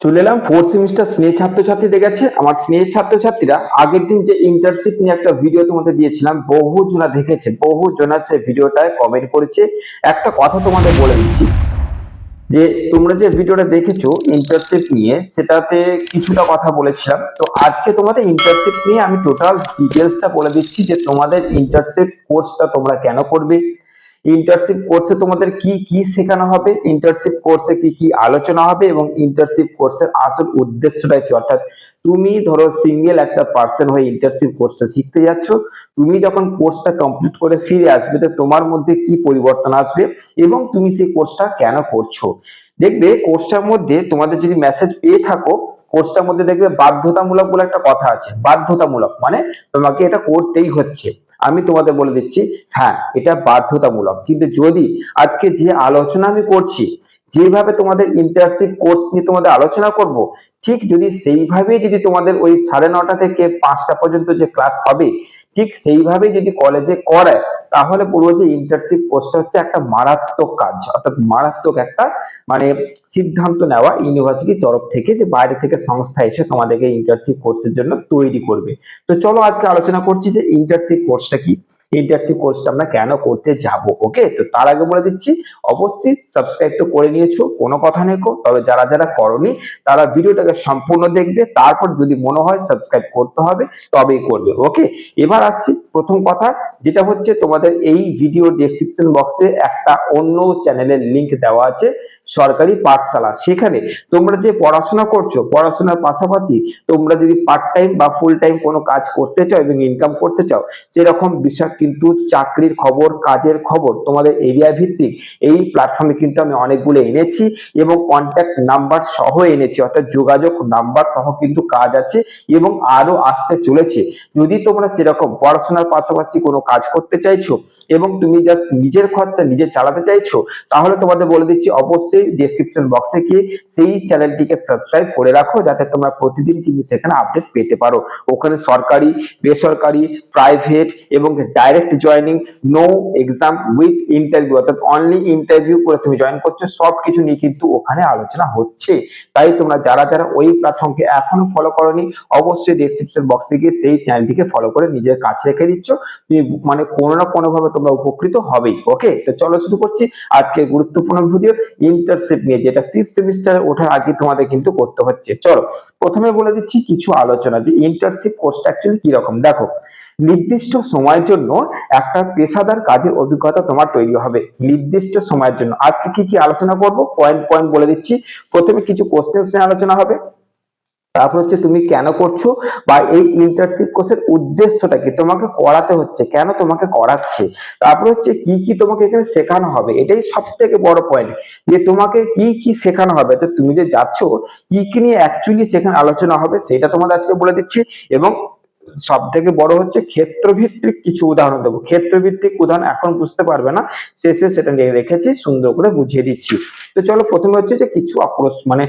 চলে এলাম fourth semester স্নেহ ছাত্রছাত্রীদের কাছে। আমার স্নেহ ছাত্রছাত্রীরা, আগের দিন যে ইন্টার্নশিপ নিয়ে একটা ভিডিও তোমাদের দিয়েছিলাম বহু জনা দেখেছে বহু জনা সে ভিডিওটায় কমেন্ট করেছে। একটা কথা তোমাদের বলে দিচ্ছি, যে তোমরা যে ভিডিওটা দেখেছ ইন্টার্নশিপ নিয়ে, সেটাতে কিছুটা কথা বলেছিলাম। তো আজকে তোমাদের ইন্টার্নশিপ নিয়ে আমি টোটাল ডিটেলসটা বলে দিচ্ছি যে তোমাদের ইন্টার্নশিপ কোর্সটা তোমরা কেন করবে ইন্টার্নশিপ কোর্সে তোমাদের কি কি শেখানো হবে? ইন্টার্নশিপ কোর্সে কি কি আলোচনা হবে? এবং ইন্টার্নশিপ কোর্সের আসল উদ্দেশ্যটা কি? অর্থাৎ তুমি ধরো সিঙ্গেল একটা পার্সন হয়ে ইন্টার্নশিপ কোর্সটা শিখতে যাচ্ছ। তুমি যখন কোর্সটা কমপ্লিট করে ফিরে আসবে, তো তোমার মধ্যে কি পরিবর্তন আসবে? এবং তুমি সেই কোর্সটা কেন করছ? দেখবে কোর্সটার মধ্যে তোমাদের যদি মেসেজ পেয়ে থাকো কোর্সটার মধ্যে দেখবে বাধ্যতামূলক বলে একটা কথা আছে। বাধ্যতামূলক মানে তোমাকে এটা করতেই হচ্ছে। আমি তোমাদের বলে দিচ্ছি হ্যাঁ এটা বাধ্যতামূলক। কিন্তু যদি আজকে যে আলোচনা আমি করছি, যেভাবে তোমাদের ইন্টার্নশিপ কোর্স নিয়ে তোমাদের আলোচনা করব, ঠিক যদি সেইভাবে যদি তোমাদের ওই সাড়ে নটা থেকে পাঁচটা পর্যন্ত যে ক্লাস হবে ঠিক সেইভাবে যদি কলেজে করায়, তাহলে বলব যে ইন্টার্নশিপ কোর্সটা হচ্ছে একটা মারাত্মক কাজ। অর্থাৎ মারাত্মক একটা মানে সিদ্ধান্ত নেওয়া ইউনিভার্সিটির তরফ থেকে যে বাইরে থেকে সংস্থা এসে তোমাদেরকে ইন্টার্নশিপ কোর্সের জন্য তৈরি করবে। তো চলো আজকে আলোচনা করছি যে ইন্টার্নশিপ কোর্সটা কি। ইন্টার্নশিপ কোর্সটা আমরা কেন করতে যাব? ওকে তো তার আগে বলে দিচ্ছি, অবশ্যই সাবস্ক্রাইব তো করে নিয়েছো, কোনো কথা নেই তবে যারা যারা করনি, তারা ভিডিওটাকে সম্পূর্ণ দেখবে, তারপর যদি মনে হয় সাবস্ক্রাইব করতে হবে, তবেই করবে ওকে এবার আসছি প্রথম কথা, যেটা হচ্ছে তোমাদের এই ভিডিও ডেসক্রিপশন বক্সে একটা অন্য চ্যানেলের লিংক দেওয়া আছে। সরকারি পাঠশালা। সেখানে তোমরা যে পড়াশোনা করছ, পড়াশোনার পাশাপাশি তোমরা যদি পার্ট টাইম বা ফুল টাইম কোনো কাজ করতে চাও এবং ইনকাম করতে চাও, সেরকম বিষয় কিন্তু চাকরির খবর, কাজের খবর তোমাদের এরিয়া ভিত্তিক এই প্ল্যাটফর্মে কিন্তু আমি অনেকগুলো এনেছি এবং কন্ট্যাক্ট নাম্বার সহ এনেছি, অর্থাৎ যোগাযোগ নাম্বার সহ কিন্তু কাজ আছে এবং আরও আসতে চলেছে। যদি তোমরা সেরকম পড়াশোনার পাশাপাশি কোনো কাজ করতে চাইছো এবং তুমি জাস্ট নিজের খরচা নিজে চালাতে চাইছো, তাহলে তোমাদের বলে দিচ্ছি অবশ্যই ডেসক্রিপশন বক্সে গিয়ে সেই চ্যানেলটিকে সাবস্ক্রাইব করে রাখো, যাতে তোমরা প্রতিদিন কিন্তু সেখানে আপডেট পেতে পারো। ওখানে সরকারি, বেসরকারি প্রাইভেট এবং direct joining no exam with interview অর্থাৎ অনলি ইন্টারভিউ করে তুমি জয়েন করছ সব কিছু নিয়ে কিন্তু ওখানে আলোচনা হচ্ছে। তাই তোমরা যারা যারা ওই প্ল্যাটফর্মকে এখনও ফলো করনি, অবশ্যই ডেসক্রিপশন বক্সে গিয়ে সেই চ্যানেলটিকে ফলো করে নিজের কাছে রেখে দিচ্ছ। তুমি মানে কোনো না কোনো ভাবে তোমরা উপকৃত হবেই। ওকে তো চলো শুরু করছি আজকে গুরুত্বপূর্ণ ভিডিও ইন্টারশিপ নিয়ে, যেটা ফিফথ সেমিস্টারে ওঠার আগে তোমাদের কিন্তু করতে হচ্ছে। চলো, প্রথমে বলে দিচ্ছি কিছু আলোচনা যে ইন্টারশিপ কোর্সটা অ্যাকচুয়ালি কি রকম দেখো, নির্দিষ্ট সময়ের জন্য একটা পেশাদার কাজের অভিজ্ঞতা তোমার তৈরি হবে। নির্দিষ্ট সময়ের জন্য। আজকে কি কি আলোচনা করব? পয়েন্ট পয়েন্ট বলে দিচ্ছি। প্রথমে কিছু কোশ্চেন নিয়ে আলোচনা হবে। তারপর হচ্ছে তুমি কেন করছ বা এই ইন্টার্নশিপ কোর্সের উদ্দেশ্যটা কি? তোমাকে করাতে হচ্ছে। কেন তোমাকে করাচ্ছে? তারপর হচ্ছে কি কি তোমাকে এখানে শেখানো হবে? এটাই সব থেকে বড় পয়েন্ট যে তোমাকে কি কি শেখানো হবে? তো তুমি যে যাচ্ছ, কি কি নিয়ে অ্যাকচুয়ালি সেখানে আলোচনা হবে, সেটা তোমাদের আজকে বলে দিচ্ছি এবং সব থেকে বড় হচ্ছে ক্ষেত্রভিত্তিক কিছু উদাহরণ দেবো। ক্ষেত্রভিত্তিক উদাহরণ এখন বুঝতে পারবে না, শেষে সেটা নিয়ে রেখেছি, সুন্দর করে বুঝিয়ে দিচ্ছি। তো চলো প্রথমে হচ্ছে যে কিছু অপ্রস মানে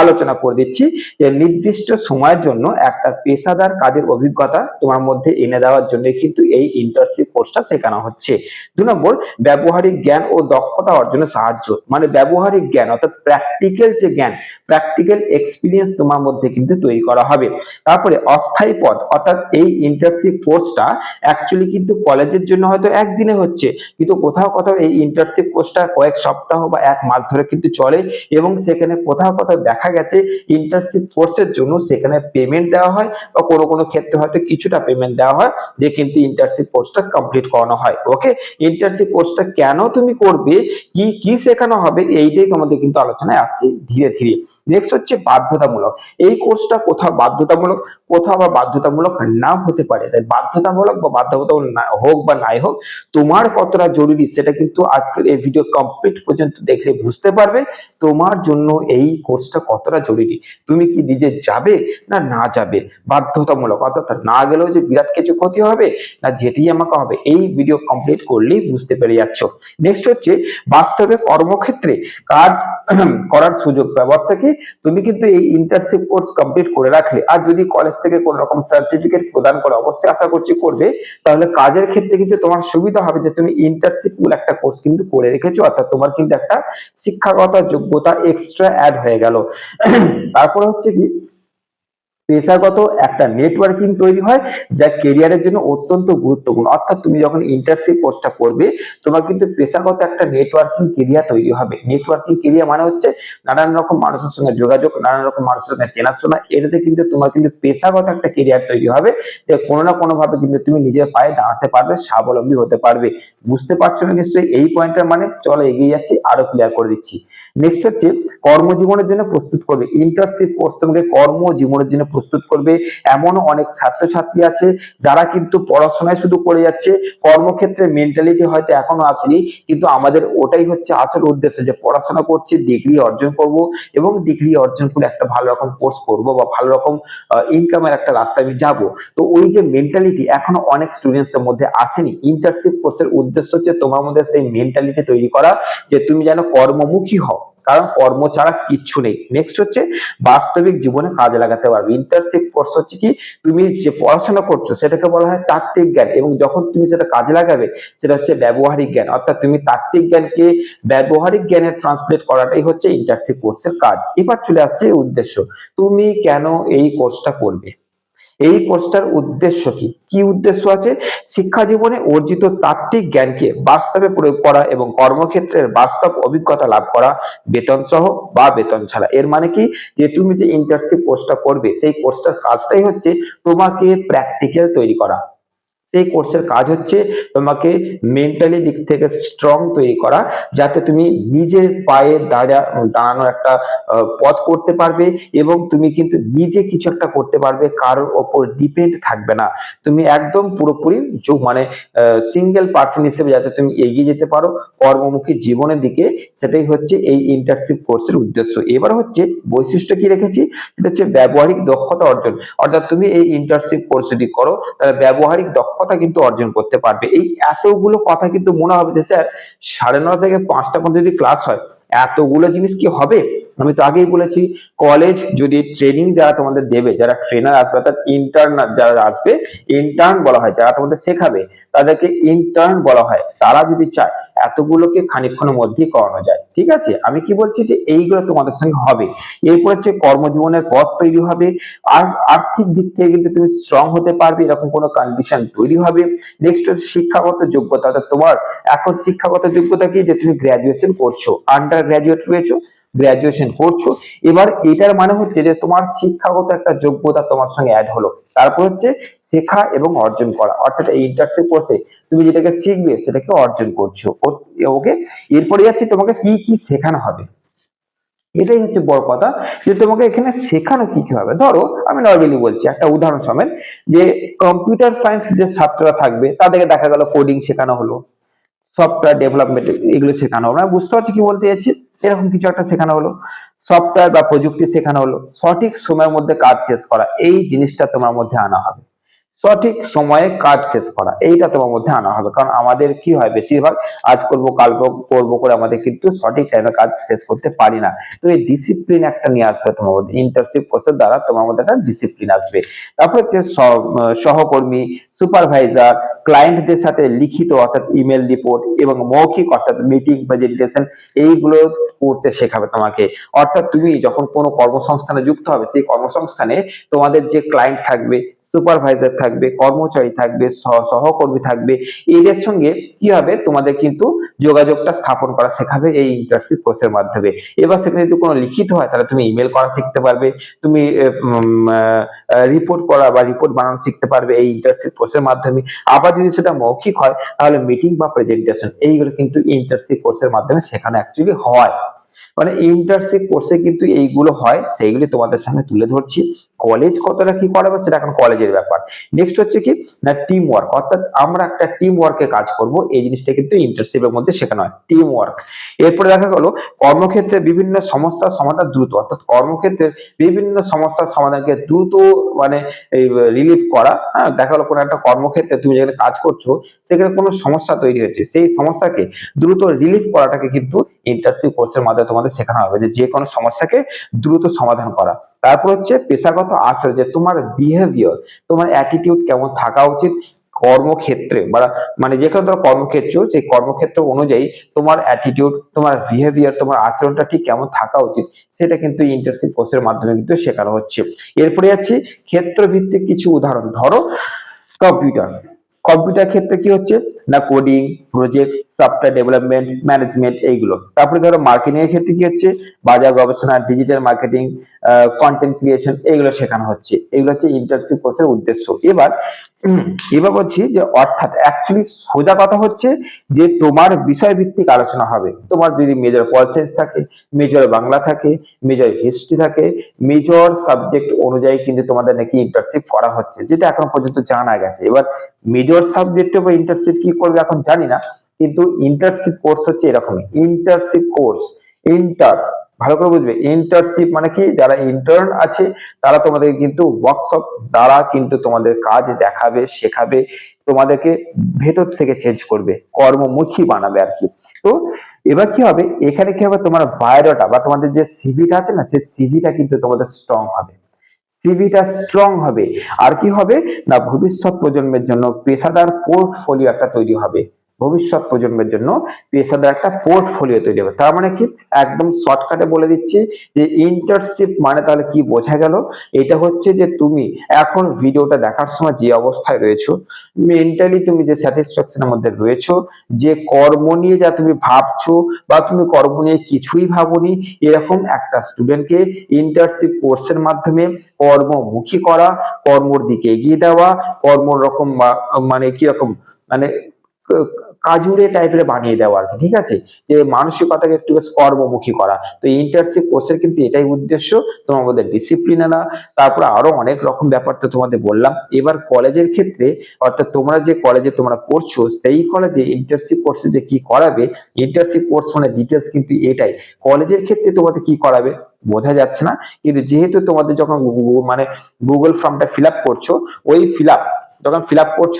আলোচনা করে দিচ্ছি যে নির্দিষ্ট সময়ের জন্য একটা পেশাদার কাজের অভিজ্ঞতা তোমার মধ্যে এনে দেওয়ার জন্য কিন্তু এই ইন্টার্নশিপ কোর্সটা শেখানো হচ্ছে। দু নম্বর, ব্যবহারিক জ্ঞান ও দক্ষতা অর্জনে সাহায্য। মানে ব্যবহারিক জ্ঞান, অর্থাৎ প্র্যাকটিক্যাল যে জ্ঞান প্র্যাকটিক্যাল এক্সপিরিয়েন্স তোমার মধ্যে কিন্তু তৈরি করা হবে। তারপরে অস্থায়ী পদ অর্থাৎ এই ইন্টার্নশিপ কোর্সটা অ্যাকচুয়ালি কিন্তু কলেজের জন্য হয়তো একদিনে হচ্ছে। কিন্তু কোথাও কোথাও এই ইন্টার্নশিপ কোর্সটা কয়েক সপ্তাহ বা এক মাস ধরে কিন্তু চলে এবং সেখানে কোথাও কোথাও দেখা গেছে ইন্টার্নশিপ কোর্সের জন্য সেখানে পেমেন্ট দেওয়া হয় বা কোনো কোনো ক্ষেত্রে হয়তো কিছুটা পেমেন্ট দেওয়া হয় যে কিন্তু ইন্টার্নশিপ কোর্সটা কমপ্লিট করানো হয়। ওকে ইন্টার্নশিপ কোর্সটা কেন তুমি করবে? কি কি শেখানো হবে? এইটাই তোমাদের কিন্তু আলোচনায় আসছে ধীরে ধীরে। নেক্সট হচ্ছে বাধ্যতামূলক। এই কোর্সটা কোথাও বাধ্যতামূলক, কোথাও আবার বাধ্যতামূলক না হতে পারে। তাই বাধ্যতামূলক বা বাধ্যতামূলক হোক বা নাই হোক, তোমার কতটা জরুরি সেটা কিন্তু আজকের এই ভিডিও কমপ্লিট পর্যন্ত দেখলে বুঝতে পারবে তোমার জন্য এই কোর্সটা কতটা জরুরি? তুমি কি নিজে যাবে না না যাবে? বাধ্যতামূলক। অর্থাৎ না গেলেও যে বিরাট কিছু ক্ষতি হবে, না যেতেই আমাকে হবে, এই ভিডিও কমপ্লিট করলেই বুঝতে পেরে যাচ্ছ। নেক্সট হচ্ছে, বাস্তবে কর্মক্ষেত্রে কাজ করার সুযোগ ব্যবস্থা কি, তুমি কিন্তু এই ইন্টার্নশিপ কোর্স কমপ্লিট করে রাখলে, আর যদি কলেজ থেকে কোন রকম সার্টিফিকেট প্রদান করে অবশ্যই আশা করছি করবে, তাহলে কাজের ক্ষেত্রে কিন্তু তোমার সুবিধা হবে যে তুমি ইন্টার্নশিপ একটা কোর্স কিন্তু করে রেখেছো। অর্থাৎ তোমার কিন্তু একটা শিক্ষাগত যোগ্যতা এক্সট্রা অ্যাড হয়ে গেল। তারপরে হচ্ছে কি পেশাগত একটা নেটওয়ার্কিং তৈরি হয় যা কেরিয়ারের জন্য অত্যন্ত গুরুত্বপূর্ণ। অর্থাৎ তুমি যখন ইন্টার্নশিপ কোর্সটা করবে, তোমার কিন্তু পেশাগত একটা নেটওয়ার্কিং কেরিয়ার তৈরি হবে। নেটওয়ার্কিং কেরিয়ার মানে হচ্ছে নানান রকম মানুষের সঙ্গে যোগাযোগ, নানান রকম মানুষের সঙ্গে চেনাশোনা, এটাতে কিন্তু তোমার কিন্তু পেশাগত একটা কেরিয়ার তৈরি হবে। যে কোনো না কোনো ভাবে কিন্তু তুমি নিজের পায়ে দাঁড়াতে পারবে, স্বাবলম্বী হতে পারবে। বুঝতে পারছ না নিশ্চয়ই? এই পয়েন্টের মানে চলো এগিয়ে যাচ্ছি, আরও ক্লিয়ার করে দিচ্ছি। নেক্সট হচ্ছে কর্মজীবনের জন্য প্রস্তুত করবে। ইন্টার্নশিপ কোর্স তোমাকে কর্মজীবনের জন্য প্রস্তুত করবে। এমনও অনেক ছাত্রছাত্রী আছে যারা কিন্তু পড়াশোনায় শুধু করে যাচ্ছে, কর্মক্ষেত্রে মেন্টালিটি হয়তো এখনও আসেনি, কিন্তু আমাদের ওটাই হচ্ছে আসল উদ্দেশ্য যে পড়াশোনা করছি ডিগ্রি অর্জন করব এবং ডিগ্রি অর্জন করে একটা ভালো রকম কোর্স করব বা ভালো রকম ইনকামের একটা রাস্তায় আমি যাব। তো ওই যে মেন্টালিটি এখনও অনেক স্টুডেন্টস এর মধ্যে আসেনি। ইন্টার্নশিপ কোর্সের উদ্দেশ্য হচ্ছে তোমার মধ্যে সেই মেন্টালিটি তৈরি করা যে তুমি যেন কর্মমুখী হও। কারণ কর্ম ছাড়া কিচ্ছু নেই। নেক্সট হচ্ছে, বাস্তবিক জীবনে কাজে লাগাতে পারবে। ইন্টার্নশিপ কোর্স হচ্ছে কি, তুমি যে পড়াশোনা করছ, সেটাকে বলা হয় তাত্ত্বিক জ্ঞান এবং যখন তুমি সেটা কাজে লাগাবে, সেটা হচ্ছে ব্যবহারিক জ্ঞান। অর্থাৎ তুমি তাত্ত্বিক জ্ঞানকে ব্যবহারিক জ্ঞানে ট্রান্সলেট করাটাই হচ্ছে ইন্টার্নশিপ কোর্সের কাজ। এবার চলে আসছে উদ্দেশ্য, তুমি কেন এই কোর্সটা করবে? এই কোর্সটার উদ্দেশ্য কি? কি উদ্দেশ্য আছে? শিক্ষা জীবনে অর্জিত তাত্ত্বিক জ্ঞানকে বাস্তবে প্রয়োগ করা এবং কর্মক্ষেত্রের বাস্তব অভিজ্ঞতা লাভ করা বেতন সহ বা বেতন ছাড়া। এর মানে কি? যে তুমি যে ইন্টার্নশিপ কোর্সটা করবে, সেই কোর্সটার কাজটাই হচ্ছে তোমাকে প্র্যাকটিক্যাল তৈরি করা। সেই কোর্সের কাজ হচ্ছে তোমাকে মেন্টালি দিক থেকে স্ট্রং তৈরি করা, যাতে তুমি নিজের পায়ে দাঁড়া দাঁড়ানোর একটা পথ করতে পারবে এবং তুমি কিন্তু নিজে কিছু একটা করতে পারবে, কারোর ওপর ডিপেন্ড থাকবে না। তুমি একদম পুরোপুরি যোগ মানে সিঙ্গেল পার্সন হিসেবে যাতে তুমি এগিয়ে যেতে পারো, কর্মমুখী জীবনের দিকে, সেটাই হচ্ছে এই ইন্টার্নশিপ কোর্সের উদ্দেশ্য। এবার হচ্ছে বৈশিষ্ট্য কি রেখেছি? সেটা হচ্ছে ব্যবহারিক দক্ষতা অর্জন। অর্থাৎ তুমি এই ইন্টার্নশিপ কোর্স যদি করো, তাহলে ব্যবহারিক দক্ষতা কিন্তু অর্জন করতে পারবে। এই এতগুলো কথা কিন্তু মনে হবে যে, স্যার, সাড়ে নটা থেকে পাঁচটা পর্যন্ত যদি ক্লাস হয়, এতগুলো জিনিস কি হবে? আমি তো আগেই বলেছি কলেজ যদি ট্রেনিং যারা তোমাদের দেবে, যারা ট্রেনার আসবে, অর্থাৎ ইন্টার্ন যারা আসবে ইন্টার্ন বলা হয়, যারা তোমাদের শেখাবে, তাদেরকে ইন্টার্ন বলা হয়। তারা যদি চায়, এতগুলোকে খানিকক্ষণের মধ্যেই করানো যায়। ঠিক আছে? আমি কি বলছি যে এইগুলো তোমাদের সঙ্গে হবে। এরপর হচ্ছে কর্মজীবনের পথ তৈরি হবে। আর আর্থিক দিক থেকে কিন্তু তুমি স্ট্রং হতে পারবে, এরকম কোনো কন্ডিশন তৈরি হবে। নেক্সট হচ্ছে শিক্ষাগত যোগ্যতা। অর্থাৎ তোমার এখন শিক্ষাগত যোগ্যতা কি? যে তুমি গ্রাজুয়েশন করছ আন্ডার গ্রাজুয়েট রয়েছো। গ্রাজুয়েশন করছ। এবার এটার মানে হচ্ছে যে তোমার শিক্ষাগত একটা যোগ্যতা তোমার সঙ্গে অ্যাড হলো। তারপর হচ্ছে শেখা এবং অর্জন করা। অর্থাৎ এই ইন্টার্নশিপ কোর্সে তুমি যেটাকে শিখবে সেটাকে অর্জন করছ। ওকে? এরপরে যাচ্ছে তোমাকে কি কি শেখানো হবে। এটাই হচ্ছে বড় কথা যে তোমাকে এখানে শেখানো কি কি হবে। ধরো আমি নর্মালি বলছি, একটা উদাহরণ সমেত যে কম্পিউটার সায়েন্স যে ছাত্ররা থাকবে, তাদেরকে দেখা গেল কোডিং শেখানো হলো। সফটওয়্যার ডেভেলপমেন্ট এগুলো শেখানো হলো। বুঝতে পারছি কি বলতে চাইছি? এরকম কিছু একটা শেখানো হলো। সফটওয়্যার বা প্রযুক্তি শেখানো হলো। সঠিক সময়ের মধ্যে কাজ শেষ করা, এই জিনিসটা তোমার মধ্যে আনা হবে। সঠিক সময়ে কাজ শেষ করা, এইটা তোমার মধ্যে আনা হবে। কারণ আমাদের কি হয় বেশিরভাগ, আজ করব, কাল করব করে আমাদের কিন্তু সঠিক টাইমে কাজ শেষ করতে পারি না। তো এই ডিসিপ্লিন একটা নিয়ে আসবে তোমার মধ্যে ইন্টার্নশিপ কোর্সের দ্বারা তোমার মধ্যে একটা ডিসিপ্লিন আসবে। তারপর হচ্ছে সহকর্মী সুপারভাইজার ক্লায়েন্টদের সাথে লিখিত অর্থাৎ ইমেল রিপোর্ট এবং মৌখিক অর্থাৎ মিটিং প্রেজেন্টেশন এইগুলো করতে শেখাবে তোমাকে। অর্থাৎ তুমি যখন কোনো কর্মসংস্থানে যুক্ত হবে, সেই কর্মসংস্থানে তোমাদের যে ক্লায়েন্ট থাকবে সুপারভাইজার থাকবে, কর্মচারী থাকবে সহ- সহকর্মী থাকবে, এদের সঙ্গে কি হবে? তোমাদের কিন্তু যোগাযোগটা স্থাপন করা শেখাবে এই ইন্টার্নশিপ কোর্সের মাধ্যমে। এবার সেখানে যদি কোনো লিখিত হয়, তাহলে তুমি ইমেল করা শিখতে পারবে, তুমি রিপোর্ট করা বা রিপোর্ট বানানো শিখতে পারবে এই ইন্টার্নশিপ কোর্সের মাধ্যমে। আবার যদি সেটা মৌখিক হয়, তাহলে মিটিং বা প্রেজেন্টেশন এইগুলো কিন্তু ইন্টার্নশিপ কোর্সের মাধ্যমে সেখানে অ্যাকচুয়ালি হয়। মানে ইন্টার্নশিপ কোর্সে কিন্তু এইগুলো হয়, সেইগুলি তোমাদের সামনে তুলে ধরছি। কলেজ কতটা কি করাবে সেটা এখন কলেজের ব্যাপার। নেক্সট হচ্ছে কি? না টিম ওয়ার্ক অর্থাৎ আমরা একটা টিম ওয়ার্কে কাজ করব, এই জিনিসটা কিন্তু ইন্টার্নশিপের মধ্যে শেখানো হয়। টিম ওয়ার্ক এরপরে দেখা গেল, কর্মক্ষেত্রে বিভিন্ন সমস্যার সমাধান দ্রুত। অর্থাৎ কর্মক্ষেত্রে বিভিন্ন সমস্যার সমাধানকে দ্রুত মানে রিলিফ করা। হ্যাঁ দেখা গেলো কোনো একটা কর্মক্ষেত্রে তুমি যেখানে কাজ করছ, সেখানে কোনো সমস্যা তৈরি হয়েছে। সেই সমস্যাকে দ্রুত রিলিফ করাটাকে কিন্তু ইন্টার্নশিপ কোর্সের মাধ্যমে তোমাদের শেখানো হবে। যে কোনো সমস্যাকে দ্রুত সমাধান করা। তারপর হচ্ছে পেশাগত আচরণ, যে তোমার বিহেভিয়ার তোমার অ্যাটিটিউড কেমন থাকা উচিত কর্মক্ষেত্রে? বা মানে যে কোনো ধরো কর্মক্ষেত্র, সেই কর্মক্ষেত্র অনুযায়ী তোমার অ্যাটিটিউড তোমার বিহেভিয়ার তোমার আচরণটা ঠিক কেমন থাকা উচিত, সেটা কিন্তু ইন্টার্নশিপ কোর্সের মাধ্যমে কিন্তু শেখানো হচ্ছে। এরপরে যাচ্ছি ক্ষেত্রভিত্তিক কিছু উদাহরণ। ধরো কম্পিউটার কম্পিউটার ক্ষেত্রে কি হচ্ছে? না coding project software development management এইগুলো। তারপরে ধরো মার্কেটিং এর ক্ষেত্রে কি হচ্ছে? বাজার গবেষণা ডিজিটাল মার্কেটিং কন্টেন্ট ক্রিয়েশন এগুলো শেখানো হচ্ছে। এগুলো হচ্ছে ইন্টার্নশিপ কোর্সের উদ্দেশ্য। এবার এবার বলছি যে অর্থাৎ অ্যাকচুয়ালি সোজা কথা হচ্ছে যে তোমার বিষয় ভিত্তিক আলোচনা হবে। তোমার যদি মেজর পল সায়েন্স থাকে মেজর বাংলা থাকে মেজর হিস্ট্রি থাকে মেজর সাবজেক্ট অনুযায়ী কিন্তু তোমাদের নাকি ইন্টার্নশিপ করা হচ্ছে, যেটা এখন পর্যন্ত জানা গেছে। এবার মেজর সাবজেক্টে বা ইন্টার্নশিপ কি করবে এখন জানি না, কিন্তু ইন্টার্নশিপ কোর্স হচ্ছে এরকমই। ইন্টার্নশিপ কোর্স ইন্টার ভালো করে বুঝবে। ইন্টার্নশিপ মানে কি? যারা ইন্টার্ন আছে, তারা তোমাদের কিন্তু ওয়ার্কশপ দ্বারা কিন্তু তোমাদের কাজ দেখাবে, শেখাবে, তোমাদেরকে ভেতর থেকে চেঞ্জ করবে, কর্মমুখী বানাবে আর কি। তো এবার কি হবে? এখানে কি হবে? তোমার বায়োডাটা বা তোমাদের যে সিভিটা আছে না, সেই সিভিটা কিন্তু তোমাদের স্ট্রং হবে। সিভিটা স্ট্রং হবে। আর কি হবে? না ভবিষ্যৎ প্রজন্মের জন্য পেশাদার পোর্টফোলিও একটা তৈরি হবে। ভবিষ্যৎ প্রজন্মের জন্য পেশাদার একটা পোর্টফোলিও তৈরি হবে। তার মানে কি? একদম শর্টকাটে বলে দিচ্ছি যে ইন্টার্নশিপ মানে তাহলে কি বোঝা গেল? এটা হচ্ছে যে তুমি এখন ভিডিওটা দেখার সময় যে অবস্থায় রয়েছো মেন্টালি তুমি যে স্যাটিসফ্যাকশনের মধ্যে রয়েছো, যে কর্ম নিয়ে যা তুমি ভাবছ বা তুমি কর্ম নিয়ে কিছুই ভাবোনি, এরকম একটা স্টুডেন্টকে ইন্টার্নশিপ কোর্সের মাধ্যমে কর্মমুখী করা, কর্মর দিকে এগিয়ে দেওয়া কর্ম রকম মানে কি রকম মানে কাজুরে টাইপের বানিয়ে দেওয়া আর কি, ঠিক আছে? যে মানসিকতাকে একটু বেশ কর্মমুখী করা। তো ইন্টার্নশিপ কোর্সের কিন্তু এটাই উদ্দেশ্য মধ্যে ডিসিপ্লিন আনা। তারপর আরও অনেক রকম ব্যাপার তো তোমাদের বললাম। এবার কলেজের ক্ষেত্রে, অর্থাৎ তোমরা যে কলেজে তোমরা পড়ছো, সেই কলেজে ইন্টার্নশিপ কোর্সে যে কি করাবে? ইন্টার্নশিপ কোর্স মানে ডিটেলস কিন্তু এটাই। কলেজের ক্ষেত্রে তোমাদের কি করাবে? বোঝা যাচ্ছে না। কিন্তু যেহেতু তোমাদের যখন মানে গুগল ফর্মটা ফিল করছ, ওই ফিল যখন ফিল করছ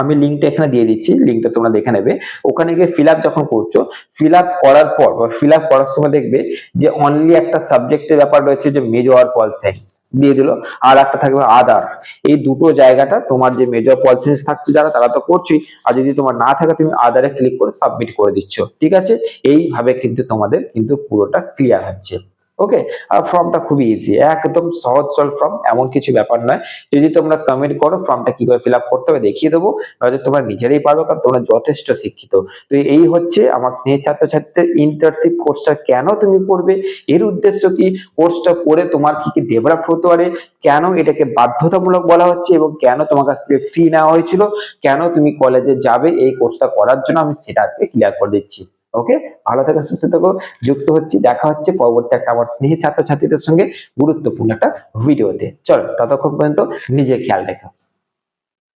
আমি লিঙ্কটা এখানে দিয়ে দিচ্ছি লিঙ্কটা তোমরা দেখে নেবে। ওখানে গিয়ে ফিল যখন করছ ফিল করার পর বা ফিল করার সময় দেখবে যে অনলি একটা সাবজেক্টের ব্যাপার রয়েছে যে মেজর পল দিয়ে দিল, আর একটা থাকবে আদার এই দুটো জায়গাটা তোমার যে মেজর পল থাকছে যারা, তারা তো করছোই। আর যদি তোমার না থাকে, তুমি আদারে ক্লিক করে সাবমিট করে দিচ্ছ। ঠিক আছে? এইভাবে কিন্তু তোমাদের কিন্তু পুরোটা ক্লিয়ার হচ্ছে। ওকে আর ফর্মটা খুবই ইজি একদম সহজ সরল ফর্ম এমন কিছু ব্যাপার নয়। যদি তোমরা কমেন্ট করো ফর্মটা কীভাবে ফিল করতে হবে দেখিয়ে দেবো, নয়তো তোমরা নিজেরাই পারবে কারণ তোমরা যথেষ্ট শিক্ষিত। তো এই হচ্ছে আমার স্নেহ ছাত্রছাত্রীদের ইন্টার্নশিপ কোর্সটা কেন তুমি করবে এর উদ্দেশ্য কি? কোর্সটা করে তোমার কি কি ডেভেলপ হতে পারে? কেন এটাকে বাধ্যতামূলক বলা হচ্ছে এবং কেন তোমার কাছ থেকে ফি নেওয়া হয়েছিল? কেন তুমি কলেজে যাবে? এই কোর্সটা করার জন্য আমি সেটা আজকে ক্লিয়ার করে দিচ্ছি। ওকে ভালো থাকো, সুস্থ থাকো। যুক্ত হচ্ছি, দেখা হচ্ছে পরবর্তী একটা আমার স্নেহী ছাত্রছাত্রীদের সঙ্গে গুরুত্বপূর্ণ একটা ভিডিওতে চলো, ততক্ষণ পর্যন্ত নিজে খেয়াল রেখো।